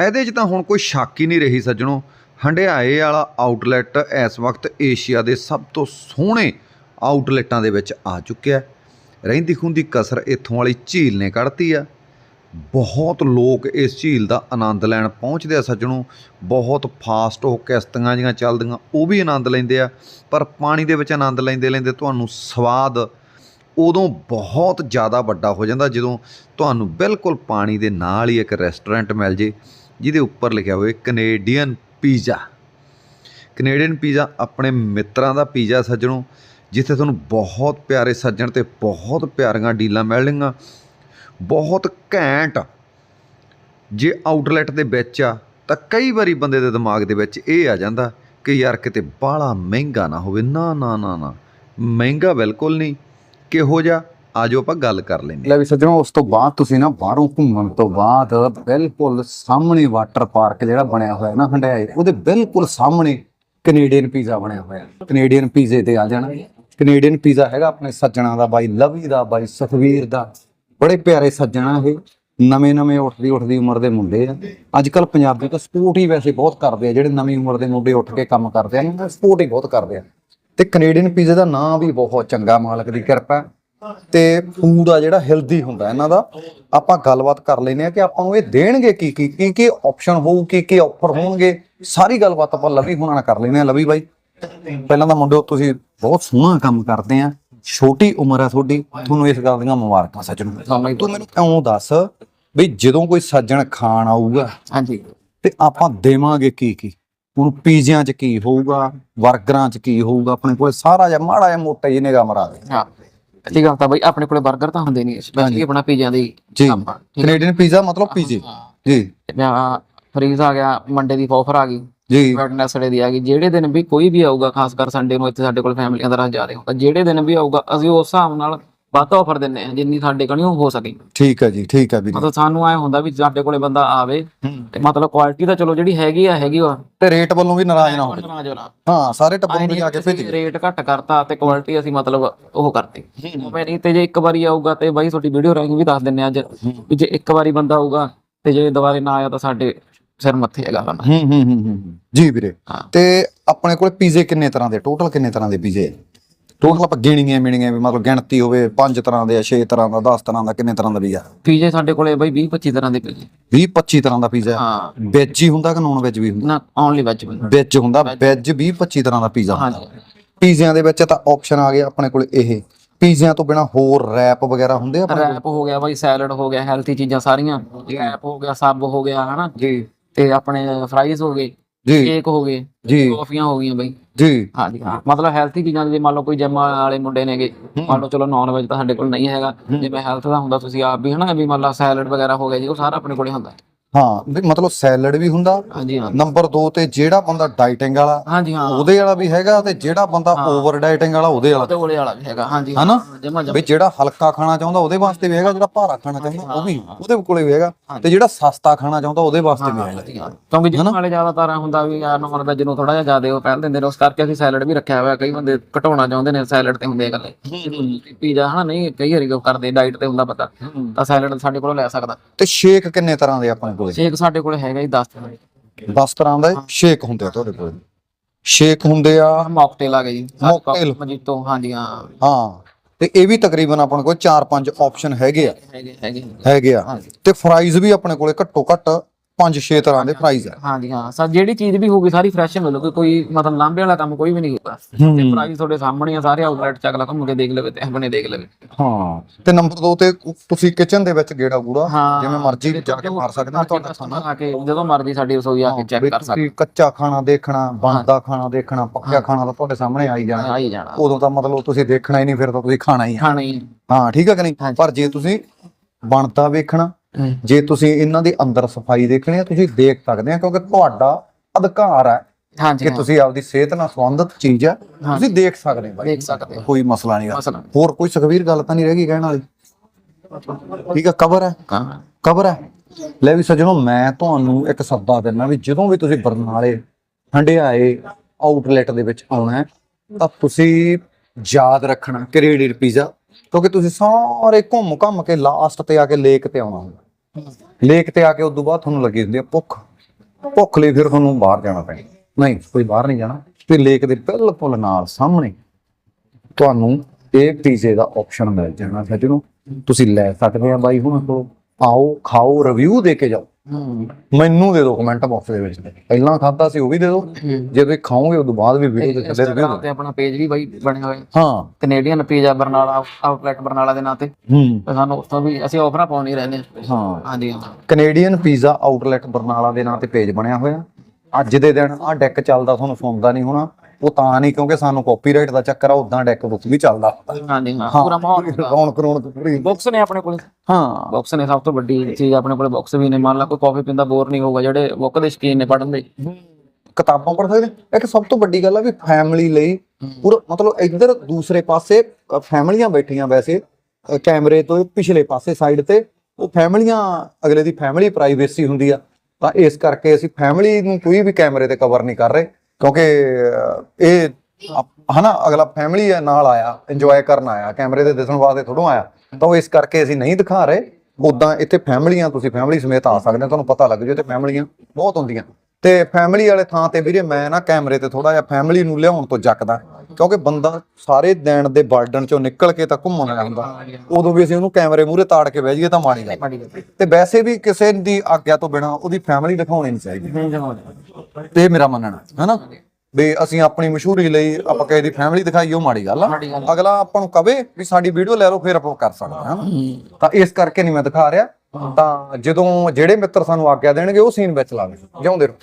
ਇਹਦੇ 'ਚ ਤਾਂ ਹੁਣ ਕੋਈ ਸ਼ੱਕ ਹੀ ਨਹੀਂ ਰਹੀ ਸੱਜਣੋ। ਹੰਡਿਆਏ ਵਾਲਾ ਆਊਟਲੈਟ ਇਸ ਵਕਤ ਏਸ਼ੀਆ ਦੇ ਸਭ ਤੋਂ ਸੋਹਣੇ ਆਊਟਲੈਟਾਂ ਦੇ ਵਿੱਚ ਆ ਚੁੱਕਿਆ ਰਹਿੰਦੀ ਖੁੰਦੀ ਕਸਰ ਇੱਥੋਂ ਵਾਲੀ ਝੀਲ ਨੇ ਕੱਢਤੀ ਆ। ਬਹੁਤ ਲੋਕ ਇਸ ਝੀਲ ਦਾ ਆਨੰਦ ਲੈਣ ਪਹੁੰਚਦੇ ਆ ਸੱਜਣੋ। ਬਹੁਤ ਫਾਸਟ ਉਹ ਕਿਸ਼ਤੀਆਂ ਜੀਆਂ ਚੱਲਦੀਆਂ, ਉਹ ਵੀ ਆਨੰਦ ਲੈਂਦੇ ਆ। ਪਰ ਪਾਣੀ ਦੇ ਵਿੱਚ ਆਨੰਦ ਲੈਂਦੇ ਲੈਂਦੇ ਤੁਹਾਨੂੰ ਸਵਾਦ ਉਦੋਂ ਬਹੁਤ ਜ਼ਿਆਦਾ ਵੱਡਾ ਹੋ ਜਾਂਦਾ ਜਦੋਂ ਤੁਹਾਨੂੰ ਬਿਲਕੁਲ ਪਾਣੀ ਦੇ ਨਾਲ ਹੀ ਇੱਕ ਰੈਸਟੋਰੈਂਟ ਮਿਲ ਜੇ। ਜਿਹਦੇ ਉੱਪਰ ਲਿਖਿਆ ਹੋਵੇ ਕੈਨੇਡੀਅਨ ਪੀਜ਼ਾ। ਕੈਨੇਡੀਅਨ ਪੀਜ਼ਾ ਆਪਣੇ ਮਿੱਤਰਾਂ ਦਾ ਪੀਜ਼ਾ ਸੱਜਣੋ, ਜਿੱਥੇ ਤੁਹਾਨੂੰ ਬਹੁਤ ਪਿਆਰੇ ਸੱਜਣ ਤੇ ਬਹੁਤ ਪਿਆਰੀਆਂ ਡੀਲਾਂ ਮਿਲਣਗੀਆਂ। ਬਹੁਤ ਘੈਂਟ ਜੇ ਆਊਟਲੈਟ ਦੇ ਵਿੱਚ ਆ, ਤਾਂ ਕਈ ਵਾਰੀ ਬੰਦੇ ਦੇ ਦਿਮਾਗ ਦੇ ਵਿੱਚ ਇਹ ਆ ਜਾਂਦਾ ਕਿ ਯਾਰ ਕਿਤੇ ਬਾਹਲਾ ਮਹਿੰਗਾ ਨਾ ਹੋਵੇ। ਨਾ ਨਾ ਨਾ ਨਾ। ਮਹਿੰਗਾ ਬਿਲਕੁਲ ਨਹੀਂ। ਕਿਹੋ ਜਿਹਾ? ਆਜੋ ਆਪਾਂ ਗੱਲ ਕਰ ਲੈਂਦੇ ਲੈ ਵੀ ਸੱਜਣੋ, ਉਸ ਤੋਂ ਬਾਅਦ ਤੁਸੀਂ ਨਾ ਬਾਹਰੋਂ ਘੁੰਮਣ ਤੋਂ ਬਾਅਦ ਬਿਲਕੁਲ ਸਾਹਮਣੇ ਵਾਟਰ ਪਾਰਕ ਜਿਹੜਾ ਬਣਿਆ ਹੋਇਆ ਨਾ ਹੰਡਾਏ ਉਹਦੇ ਬਿਲਕੁਲ ਸਾਹਮਣੇ ਕੈਨੇਡੀਅਨ ਪੀਜ਼ਾ ਬਣਿਆ ਹੋਇਆ। ਕੈਨੇਡੀਅਨ ਪੀਜ਼ੇ ਤੇ ਆ ਜਾਣਾ ਕੈਨੇਡੀਅਨ ਪੀਜ਼ਾ ਹੈਗਾ ਆਪਣੇ ਸੱਜਣਾ ਦਾ ਬਾਈ, ਲਵੀ ਦਾ ਬਾਈ, ਸੁਖਵੀਰ ਦਾ। ਬੜੇ ਪਿਆਰੇ ਸੱਜਣਾ ਇਹ। ਨਵੇਂ ਨਵੇਂ ਉੱਠਦੀ ਉੱਠਦੀ ਉਮਰ ਦੇ ਮੁੰਡੇ ਆ। ਅੱਜ ਕੱਲ ਪੰਜਾਬੀ ਤਾਂ ਸਪੋਰਟ ਹੀ ਵੈਸੇ ਬਹੁਤ ਕਰਦੇ ਆ, ਜਿਹੜੇ ਨਵੀਂ ਉਮਰ ਦੇ ਮੁੰਡੇ ਉੱਠ ਕੇ ਕੰਮ ਕਰਦੇ ਆ ਸਪੋਰਟ ਹੀ ਬਹੁਤ ਕਰਦੇ ਆ। ਤੇ ਕੈਨੇਡੀਅਨ ਪੀਜ਼ੇ ਦਾ ਨਾਂ ਵੀ ਬਹੁਤ ਚੰਗਾ ਮਾਲਕ ਦੀ ਕਿਰਪਾ। ਤੇ ਫੂਡ ਆ ਜਿਹੜਾ ਹੈਲਦੀ ਹੁੰਦਾ ਇਹਨਾਂ ਦਾ ਆਪਾਂ ਗੱਲਬਾਤ ਕਰ ਲੈਨੇ ਆ ਕਿ ਆਪਾਂ ਨੂੰ ਇਹ ਦੇਣਗੇ ਕੀ ਕੀ ਕੀ ਕੀ ਆਪਸ਼ਨ ਹੋਊ ਕੀ ਕੀ ਆਫਰ ਹੋਣਗੇ ਸਾਰੀ ਗੱਲਬਾਤ ਆਪਾਂ ਲਵੀ ਹੁਣਾਂ ਨਾਲ ਕਰ ਲੈਨੇ ਆ ਲਵੀ ਬਾਈ ਪਹਿਲਾਂ ਤਾਂ ਮੁੰਡਿਓ ਤੁਸੀਂ ਬਹੁਤ ਸੋਹਣਾ ਕੰਮ ਕਰਦੇ ਆ ਛੋਟੀ ਉਮਰ ਆ ਤੁਹਾਡੀ ਤੁਹਾਨੂੰ ਇਸ ਗੱਲ ਦੀਆਂ ਮੁਬਾਰਕਾਂ ਸੱਜਣੋ ਤੂੰ ਮੈਨੂੰ ਇਉਂ ਦੱਸ ਵੀ ਜਦੋਂ ਕੋਈ ਸੱਜਣ ਖਾਣ ਆਊਗਾ ਹਾਂਜੀ। ਤੇ ਆਪਾਂ ਦੇਵਾਂਗੇ ਕੀ ਕੀ? ਹੁਣ ਪੀਜ਼ਿਆਂ 'ਚ ਕੀ ਹੋਊਗਾ 버ਗਰਾਂ 'ਚ ਕੀ ਹੋਊਗਾ ਆਪਣੇ ਕੋਲ ਸਾਰਾ ਜਿਹਾ ਮਾੜਾ ਜਿਹਾ ਮੋਟਾ ਜਿਹਾ ਨਿਗਾਹ ਮਰਾ ਦੇ। ਹਾਂ। ਪਹਿਲੀ ਗੱਲ ਤਾਂ ਬਈ ਆਪਣੇ ਕੋਲੇ 버ਗਰ ਤਾਂ ਹੁੰਦੇ ਨਹੀਂ ਸਪੈਸ਼ਲੀ ਆਪਣਾ ਪੀਜ਼ਿਆਂ ਦੀ ਜੀ ਕੈਨੇਡੀਅਨ ਪੀਜ਼ਾ ਮਤਲਬ ਪੀਜ਼ੇ। ਜੀ। ਆ ਫਰੀਜ਼ ਆ ਗਿਆ ਮੰਡੇ ਦੀ ਆਫਰ ਆ ਗਈ ਜੀ। ਵੈਡਨੈਸਡੇ ਦੀ ਆ ਗਈ। ਜਿਹੜੇ ਦਿਨ ਵੀ ਕੋਈ ਵੀ ਆਊਗਾ ਖਾਸ ਕਰ ਸੰਡੇ ਨੂੰ ਇੱਥੇ ਸਾਡੇ ਕੋਲ ਫੈਮਲੀਆਂ ਦਾ ਰਾਹ ਜਾ ਰਹੇ ਹੋ ਤਾਂ ਜਿਹੜੇ ਦਿਨ ਵੀ ਆਊਗਾ ਅਸੀਂ ਉਸ ਹਿਸਾਬ ਨਾਲ ਵੱਧ ਆਫਰ ਦਿੰਨੇ ਆ ਜਿੰਨੀ ਸਾਡੇ ਕੋਲ ਹੋ ਸਕੇ। ਠੀਕ ਹੈ ਜੀ ਠੀਕ ਹੈ ਵੀਰੇ। ਮਤਲਬ ਸਾਨੂੰ ਐ ਹੁੰਦਾ ਵੀ ਸਾਡੇ ਕੋਲੇ ਬੰਦਾ ਆਵੇ ਤੇ ਮਤਲਬ ਕੁਆਲਿਟੀ ਤਾਂ ਚਲੋ ਜਿਹੜੀ ਹੈਗੀ ਆ ਹੈਗੀ ਆ। ਤੇ ਰੇਟ ਵੱਲੋਂ ਵੀ ਨਾਰਾਜ਼ ਨਾ ਹੋਵੇ ਨਾ। ਹਾਂ ਸਾਰੇ ਟੱਬਰ ਨੂੰ ਜਾ ਕੇ ਭੇਜੀ ਰੇਟ ਘੱਟ ਕਰਤਾ ਤੇ ਕੁਆਲਿਟੀ ਅਸੀਂ ਮਤਲਬ ਉਹ ਕਰਤੀ। ਉਵੇਂ ਨਹੀਂ ਤੇ ਜੇ ਇੱਕ ਵਾਰੀ ਆਊਗਾ ਤੇ ਬਾਈ ਤੁਹਾਡੀ ਵੀਡੀਓ ਰਾਹੀਂ ਵੀ ਦੱਸ ਦਿੰਨੇ ਆ ਅੱਜ ਵੀ ਜੇ ਇੱਕ ਵਾਰੀ ਬੰਦਾ ਆਊਗਾ ਤੇ ਜੇ ਦੁਬਾਰੇ ਨਾ ਆਇਆ ਤਾਂ ਸਾਡੇ ਸਿਰ ਮੱਥੇ ਹੈਗਾ ਬੰਦਾ। ਹੂੰ ਹੂੰ ਹੂੰ ਹੂੰ ਜੀ ਵੀਰੇ। ਹਾਂ। ਤੇ ਆਪਣੇ ਕੋਲ ਪੀਜ਼ੇ ਕਿੰਨੇ ਤਰ੍ਹਾਂ ਦੇ? ਟੋਟਲ ਕਿੰਨੇ ਤਰ੍ਹਾਂ ਦੇ ਪੀਜ਼ੇ ਟੋਟਲ ਆਪਾਂ ਗਿਣੀਆਂ ਮਿਣੀਆਂ ਵੀ ਮਤਲਬ ਗਿਣਤੀ ਹੋਵੇ 5 ਤਰ੍ਹਾਂ ਦੇ 6 ਤਰ੍ਹਾਂ ਦਾ 10 ਤਰ੍ਹਾਂ ਦਾ ਕਿੰਨੇ ਤਰ੍ਹਾਂ ਦਾ ਪੀਜ਼ਾ ਪੀਜੇ ਸਾਡੇ ਕੋਲੇ ਬਾਈ 20 25 ਤਰ੍ਹਾਂ ਦੇ ਪੀਜੇ। 20 25 ਤਰ੍ਹਾਂ ਦਾ ਪੀਜ਼ਾ? ਹਾਂ। ਵੈਜ ਹੀ ਹੁੰਦਾ ਕਿ ਨੌਨ ਵੈਜ ਵੀ ਹੁੰਦਾ? ਨਾ ਓਨਲੀ ਵੈਜ ਵੈਜ ਹੁੰਦਾ ਵੈਜ 20 25 ਤਰ੍ਹਾਂ ਦਾ ਪੀਜ਼ਾ ਹੁੰਦਾ। ਪੀਜ਼ਿਆਂ ਦੇ ਵਿੱਚ ਤਾਂ ਆਪਸ਼ਨ ਆ ਗਿਆ ਆਪਣੇ ਕੋਲ ਇਹ। ਪੀਜ਼ਿਆਂ ਤੋਂ ਬਿਨਾ ਹੋਰ ਰੈਪ ਵਗੈਰਾ ਹੁੰਦੇ ਆ ਆਪਣੇ ਰੈਪ ਹੋ ਗਿਆ ਬਾਈ ਸੈਲਡ ਹੋ ਗਿਆ ਹੈਲਥੀ ਚੀਜ਼ਾਂ ਸਾਰੀਆਂ। ਰੈਪ ਹੋ ਗਿਆ ਸਬ ਹੋ ਗਿਆ ਹਨਾ? ਜੀ। ਤੇ ਆਪਣੇ ਫਰਾਈਜ਼ ਹੋ ਗਏ। ਜੀ। ਕੇਕ ਹੋ ਗਏ ਜੀ। ਕਾਫੀਆਂ ਹੋ ਗਈਆਂ ਬਾਈ। ਜੀ। ਹਾਂਜੀ ਹਾਂ। ਮਤਲਬ ਹੈਲਥੀ ਚੀਜ਼ਾਂ ਜੇ ਮੰਨ ਲਓ ਕੋਈ ਜਿਮ ਵਾਲੇ ਮੁੰਡੇ ਨੇਗੇ ਮੰਨ ਲਓ ਚਲੋ ਨਾਨ ਵੈਜ ਤਾਂ ਸਾਡੇ ਕੋਲ ਨਹੀਂ ਹੈਗਾ ਜਿਵੇਂ ਹੈਲਥ ਦਾ ਹੁੰਦਾ ਤੁਸੀਂ ਆਪ ਵੀ ਹਨਾ ਵੀ ਮੰਨ ਲਓ ਸੈਲਡ ਵਗੈਰਾ ਹੋ ਗਿਆ ਜੀ ਉਹ ਸਾਰਾ ਆਪਣੇ ਕੋਲੇ ਹੁੰਦਾ। ਹਾਂ ਵੀ ਮਤਲਬ ਸੈਲਡ ਵੀ ਹੁੰਦਾ ਹਾਂਜੀ ਹਾਂ। ਨੰਬਰ 2 ਤੇ ਜਿਹੜਾ ਬੰਦਾ ਡਾਈਟਿੰਗ ਵਾਲਾ ਹਾਂਜੀ ਹਾਂ। ਉਹਦੇ ਵਾਲਾ ਵੀ ਹੈਗਾ ਤੇ ਜਿਹੜਾ ਬੰਦਾ ਓਵਰ ਡਾਈਟਿੰਗ ਵਾਲਾ ਉਹਦੇ ਵਾਲਾ ਉਹਦੇ ਵਾਲਾ ਵੀ ਹੈਗਾ ਹਾਂਜੀ ਹਨਾ? ਵੀ ਜਿਹੜਾ ਹਲਕਾ ਖਾਣਾ ਚਾਹੁੰਦਾ ਉਹਦੇ ਵਾਸਤੇ ਵੀ ਹੈਗਾ ਜਿਹੜਾ ਭਾਰਾ ਖਾਣਾ ਚਾਹੁੰਦਾ ਉਹ ਵੀ ਉਹਦੇ ਕੋਲੇ ਵੀ ਹੈਗਾ ਤੇ ਜਿਹੜਾ ਸਸਤਾ ਖਾਣਾ ਚਾਹੁੰਦਾ ਉਹਦੇ ਵਾਸਤੇ ਵੀ ਹੈਗਾ। ਕਿਉਂਕਿ ਜਿਮ ਵਾਲੇ ਜ਼ਿਆਦਾਤਰ ਐਂ ਹੁੰਦਾ ਵੀ ਯਾਰ ਨਮਨ ਵੈਜ ਨੂੰ ਥੋੜਾ ਜਿਹਾ ਜ਼ਿਆਦਾ ਉਹ ਪਹਿਲ ਦਿੰਦੇ ਨੇ ਉਸ ਕਰਕੇ ਅਸੀਂ ਸੈਲਡ ਵੀ ਰੱਖਿਆ ਹੋਇਆ ਕਈ ਬੰਦੇ ਘਟਾਉਣਾ ਚਾਹੁੰਦੇ ਨੇ ਸੈਲਡ ਤੇ ਹੁੰਦੇ ਇਕੱਲੇ। ਪੀਜ਼ਾ ਹਨਾ ਨਹੀਂ ਕਈ ਵਾਰੀ ਉਹ ਕਰਦੇ ਡਾਈਟ ਤੇ ਹੁੰਦਾ ਪਤਾ ਤਾਂ ਸੈਲਡ ਸਾਡੇ ਕੋਲੋਂ ਲੈ ਸਕਦਾ। ਤੇ ਸ਼ੇਕ ਕਿੰਨੇ ਤਰ੍ਹਾਂ ਦੇ ਆਪਣੇ ਕੋਲੇ। ਸ਼ੇਕ ਸਾਡੇ ਕੋਲੇ ਹੈਗਾ ਜੀ 10 ਤਰ੍ਹਾਂ 10 ਤਰ੍ਹਾਂ ਦੇ ਸ਼ੇਕ ਹੁੰਦੇ ਆ ਤੁਹਾਡੇ ਕੋਲੇ। ਸ਼ੇਕ ਹੁੰਦੇ ਆ ਮੌਕਟੇਲ ਆ ਗਏ ਜੀ। Mocktail। ਮਜੀਤੋ ਹਾਂਜੀ ਹਾਂ। ਹਾਂ ਤੇ ਇਹ ਵੀ ਤਕਰੀਬਨ ਆਪਣੇ ਕੋਲ 4-5 ਆਪਸ਼ਨ ਹੈਗੇ ਆ। ਹੈਗੇ ਹੈਗੇ। ਹੈਗੇ ਆ। ਤੇ ਫਰਾਈਜ਼ ਵੀ ਆਪਣੇ ਕੋਲੇ ਘੱਟੋ ਘੱਟ 5-6 ਤਰ੍ਹਾਂ ਦੇ ਫਰਾਈਜ਼ ਆ। ਹਾਂਜੀ ਹਾਂ। ਸਰ ਜਿਹੜੀ ਚੀਜ਼ ਵੀ ਹੋਊਗੀ ਸਾਰੀ ਫਰੈਸ਼ ਮਿਲੂਗੀ ਕੋਈ ਮਤਲਬ ਲਾਂਭੇ ਵਾਲਾ ਕੰਮ ਕੋਈ ਵੀ ਨਹੀਂ ਹੋਊਗਾ। ਤੇ ਪ੍ਰਾਈਸ ਤੁਹਾਡੇ ਸਾਹਮਣੇ ਆ ਸਾਰੇ ਆਊਟਲੈਟ ਚ ਅਗਲਾ ਘੁੰਮ ਕੇ ਦੇਖ ਲਵੇ ਤੇ ਆਪਣੇ ਦੇਖ ਲਵੇ। ਹਾਂ। ਤੇ ਨੰਬਰ 2 ਤੇ ਤੁਸੀਂ ਕਿਚਨ ਦੇ ਵਿੱਚ ਗੇੜਾ ਗੂੜਾ ਹਾਂ। ਜਿਵੇਂ ਮਰਜ਼ੀ ਜਾ ਕੇ ਮਾਰ ਸਕਦੇ ਹੋ ਤੁਹਾਡਾ ਕਸਟਮਰ ਆ ਕੇ ਜਦੋਂ ਮਰਜ਼ੀ ਸਾਡੀ ਰਸੋਈ ਆ ਕੇ ਚੈੱਕ ਕਰ ਸਕਦੇ। ਤੁਸੀਂ ਕੱਚਾ ਖਾਣਾ ਦੇਖਣਾ ਬਣਦਾ ਖਾਣਾ ਦੇਖਣਾ ਪੱਕਿਆ ਖਾਣਾ ਤਾਂ ਤੁਹਾਡੇ ਸਾਹਮਣੇ ਆਈ ਜਾਣਾ। ਆ ਹੀ ਜਾਣਾ। ਉਦੋਂ ਤਾਂ ਮਤਲਬ ਤੁਸੀਂ ਦੇਖਣਾ ਹੀ ਨਹੀਂ ਫਿਰ ਤਾਂ ਤੁਸੀਂ ਖਾਣਾ ਹੀ ਖਾਣਾ ਹੀ ਹਾਂ ਠੀਕ ਹੈ ਕਿ ਨਹੀਂ? ਪਰ ਜੇ ਤੁਸੀਂ ਬਣਦਾ ਵੇਖਣਾ। ਜੇ ਤੁਸੀਂ ਇਹਨਾਂ ਦੀ ਅੰਦਰ ਸਫ਼ਾਈ ਦੇਖਣੀ ਆ ਤੁਸੀਂ ਦੇਖ ਸਕਦੇ ਆ ਕਿਉਂਕਿ ਤੁਹਾਡਾ ਅਧਿਕਾਰ ਹੈ ਹਾਂਜੀ ਕਿ ਤੁਸੀਂ ਆਪਦੀ ਸਿਹਤ ਨਾਲ ਸੰਬੰਧਿਤ ਚੀਜ਼ ਆ ਤੁਸੀਂ ਦੇਖ ਸਕਦੇ ਹੋ ਬਾਈ। ਦੇਖ ਸਕਦੇ ਹੋ। ਕੋਈ ਮਸਲਾ ਨਹੀਂ ਮਸਲਾ ਹੋਰ ਕੋਈ ਸੁਖਵੀਰ ਗੱਲ ਤਾਂ ਨਹੀਂ ਰਹਿ ਗਈ ਕਹਿਣ ਵਾਲੀ? ਠੀਕ ਆ ਕਵਰ ਹੈ? ਹਾਂ। ਕਵਰ ਹੈ? ਲੈ ਵੀ ਸੱਜਣੋ ਮੈਂ ਤੁਹਾਨੂੰ ਇੱਕ ਸੱਦਾ ਦਿੰਦਾ ਵੀ ਜਦੋਂ ਵੀ ਤੁਸੀਂ ਬਰਨਾਲੇ ਹੰਡਿਆਏ ਆਊਟਲੈਟ ਦੇ ਵਿੱਚ ਆਉਣਾ ਹੈ ਤਾਂ ਤੁਸੀਂ ਯਾਦ ਰੱਖਣਾ ਕ੍ਰੈਡਿਟ ਪੀਜ਼ਾ ਕਿਉਂਕਿ ਤੁਸੀਂ ਸਾਰੇ ਘੁੰਮ ਘੰਮ ਕੇ ਲਾਸਟ ਤੇ ਆ ਕੇ ਲੇਕ ਤੇ ਆਉਣਾ ਹੁੰਦਾ। ਲੇਕ ਤੇ ਆ ਕੇ ਉਸ ਤੋਂ ਬਾਅਦ ਤੁਹਾਨੂੰ ਲੱਗੀ ਹੁੰਦੀ ਹੈ ਭੁੱਖ। ਭੁੱਖ ਲਈ ਫਿਰ ਤੁਹਾਨੂੰ ਬਾਹਰ ਜਾਣਾ ਪੈਣਾ। ਨਹੀਂ, ਕੋਈ ਬਾਹਰ ਨਹੀਂ ਜਾਣਾ। ਤੇ ਲੇਕ ਦੇ ਬਿਲਕੁਲ ਨਾਲ ਸਾਹਮਣੇ ਤੁਹਾਨੂੰ ਇਹ ਪੀਜ਼ੇ ਦਾ ਆਪਸ਼ਨ ਮਿਲ ਜਾਣਾ। ਸੱਜਣੋ ਤੁਸੀਂ ਲੈ ਸਕਦੇ ਆ ਬਾਈ ਹੁਣ ਕੋਲ, ਆਓ, ਖਾਓ ਰਿਵਿਊ ਦੇ ਕੇ ਜਾਓ। ਮੈਨੂੰ ਦੇ ਦਿਓ ਕਮੈਂਟ ਬਾਕਸ ਦੇ ਵਿੱਚ। ਪਹਿਲਾਂ ਖਾਦਾ ਸੀ ਉਹ ਵੀ ਦੇ ਦਿਓ। ਜੇ ਤੁਸੀਂ ਖਾਓਗੇ ਉਦੋਂ ਬਾਅਦ ਵੀ ਵੀਡੀਓ ਦੇ ਥੱਲੇ Instagram ਤੇ ਆਪਣਾ ਪੇਜ ਵੀ ਬਾਈ ਬਣਿਆ ਹੋਇਆ ਹਾਂ। Canadian pizza Barnala outlet Barnala ਦੇ ਨਾਂ ਤੇ। ਹੂੰ। ਸਾਨੂੰ ਉੱਥੋਂ ਵੀ ਅਸੀਂ ਆਫਰਾਂ ਪਾਉਣੀ ਰਹਿੰਦੇ ਹਾਂ। ਹਾਂਜੀ ਕੈਨੇਡੀਅਨ ਪੀਜ਼ਾ ਆਊਟਲੈਟ ਬਰਨਾਲਾ ਦੇ ਨਾਂ ਤੇ ਪੇਜ ਬਣਿਆ ਹੋਇਆ। ਅੱਜ ਦੇ ਦਿਨ ਆ ਡੈਕ ਚੱਲਦਾ ਤੁਹਾਨੂੰ ਸੁਣਦਾ ਨਹੀਂ ਹੋਣਾ। ਉਹ ਤਾਂ ਨਹੀਂ ਕਿਉਂਕਿ ਸਾਨੂੰ ਕਾਪੀਰਾਈਟ ਦਾ ਚੱਕਰ ਆ ਉਦਾਂ ਡੈਕ ਬੁੱਕ ਵੀ ਚੱਲਦਾ ਹਾਂਜੀ ਹਾਂ ਪੂਰਾ ਮਾਹੌਲ ਰੌਣਕ ਰੌਣਕ ਪੂਰੀ। ਬਾਕਸ ਨੇ ਆਪਣੇ ਕੋਲ। ਹਾਂ। ਬਾਕਸ ਨੇ ਸਭ ਤੋਂ ਵੱਡੀ ਚੀਜ਼ ਆਪਣੇ ਕੋਲ ਬਾਕਸ ਵੀ ਨੇ। ਮੰਨ ਲਾ ਕੋਈ ਕਾਫੀ ਪੀਂਦਾ ਬੋਰ ਨਹੀਂ ਹੋਊਗਾ ਜਿਹੜੇ ਬੁੱਕ ਦੇ ਸ਼ਕੀਨ ਨੇ ਪੜਨ ਦੇ। ਕਿਤਾਬਾਂ ਪੜ੍ਹ ਸਕਦੇ। ਇੱਕ ਸਭ ਤੋਂ ਵੱਡੀ ਗੱਲ ਆ ਵੀ ਫੈਮਿਲੀ ਲਈ ਪੂਰਾ ਮਤਲਬ ਇੱਧਰ ਦੂਸਰੇ ਪਾਸੇ ਫੈਮਲੀਆਂ ਬੈਠੀਆਂ ਵੈਸੇ ਕੈਮਰੇ ਤੋਂ ਪਿਛਲੇ ਪਾਸੇ ਸਾਈਡ ਤੇ ਉਹ ਫੈਮਲੀਆਂ ਅਗਲੇ ਦੀ ਫੈਮਿਲੀ ਪ੍ਰਾਈਵੇਸੀ ਹੁੰਦੀ ਆ। ਤਾਂ ਇਸ ਕਰਕੇ ਅਸੀਂ ਫੈਮਿਲੀ ਨੂੰ ਕੋਈ ਵੀ ਕੈਮਰੇ ਤੇ ਕਵਰ ਨਹੀਂ ਕਰ ਰਹੇ। ਕਿਉਂਕਿ ਇਹ ਹਨਾ, ਅਗਲਾ ਫੈਮਿਲੀ ਨਾਲ ਆਇਆ ਇੰਜੋਏ ਕਰਨ ਆਇਆ, ਕੈਮਰੇ ਦੇ ਦਿਸਣ ਵਾਸਤੇ ਥੋੜੋਂ ਆਇਆ। ਤਾਂ ਉਹ ਇਸ ਕਰਕੇ ਅਸੀਂ ਨਹੀਂ ਦਿਖਾ ਰਹੇ। ਉਦਾਂ ਇੱਥੇ ਫੈਮਲੀਆਂ ਤੁਸੀਂ ਫੈਮਿਲੀ ਸਮੇਤ ਆ ਸਕਦੇ ਹੋ, ਤੁਹਾਨੂੰ ਪਤਾ ਲੱਗ ਜੂ ਤੇ ਫੈਮਲੀਆਂ ਬਹੁਤ ਹੁੰਦੀਆਂ। ਤੇ ਫੈਮਿਲੀ ਵਾਲੇ ਥਾਂ ਤੇ ਵੀਰੇ ਮੈਂ ਨਾ ਕੈਮਰੇ ਤੇ ਥੋੜਾ ਜਿਹਾ ਫੈਮਿਲੀ ਨੂੰ ਲਿਆਉਣ ਤੋਂ ਜੱਕਦਾ ਕਿਉਂਕਿ ਬੰਦਾ ਸਾਰੇ ਦਿਨ ਦੇ ਬਰਡਨ ਚੋਂ ਨਿਕਲ ਕੇ ਤਾਂ ਘੁੰਮਣ ਜਾਂਦਾ ਉਦੋਂ ਵੀ ਅਸੀਂ ਉਹਨੂੰ ਕੈਮਰੇ ਮੂਹਰੇ ਤਾੜ ਕੇ ਬਹਿ ਜਾਈਏ ਤਾਂ ਮਾੜੀ ਗੱਲ। ਤੇ ਵੈਸੇ ਵੀ ਕਿਸੇ ਦੀ ਆਗਿਆ ਤੋਂ ਬਿਨਾ ਉਹਦੀ ਫੈਮਿਲੀ ਦਿਖਾਉਣੀ ਨਹੀਂ ਚਾਹੀਦੀ। ਤੇ ਮੇਰਾ ਮੰਨਣਾ ਹੈਨਾ? ਵੀ ਅਸੀਂ ਆਪਣੀ ਮਸ਼ਹੂਰੀ ਲਈ ਆਪਾਂ ਕਿਸੇ ਦੀ ਫੈਮਿਲੀ ਦਿਖਾਈ ਉਹ ਮਾੜੀ ਗੱਲ ਆ। ਅਗਲਾ ਆਪਾਂ ਨੂੰ ਕਵੇ ਵੀ ਸਾਡੀ ਵੀਡੀਓ ਲੈ ਲਓ ਫਿਰ ਆਪਾਂ ਕਰ ਸਕਦੇ ਹਾਂ। ਤਾਂ ਇਸ ਕਰਕੇ ਨਹੀਂ ਮੈਂ ਦਿਖਾ ਰਿਹਾ। ਤਾਂ ਜਦੋਂ ਜਿਹੜੇ ਮਿੱਤਰ ਸਾਨੂੰ ਆਗਿਆ ਦੇਣਗੇ ਉਹ ਸੀਨ ਵਿੱਚ ਲਾਵੇ ਜਿਉਂਦੇ ਰਹੋ।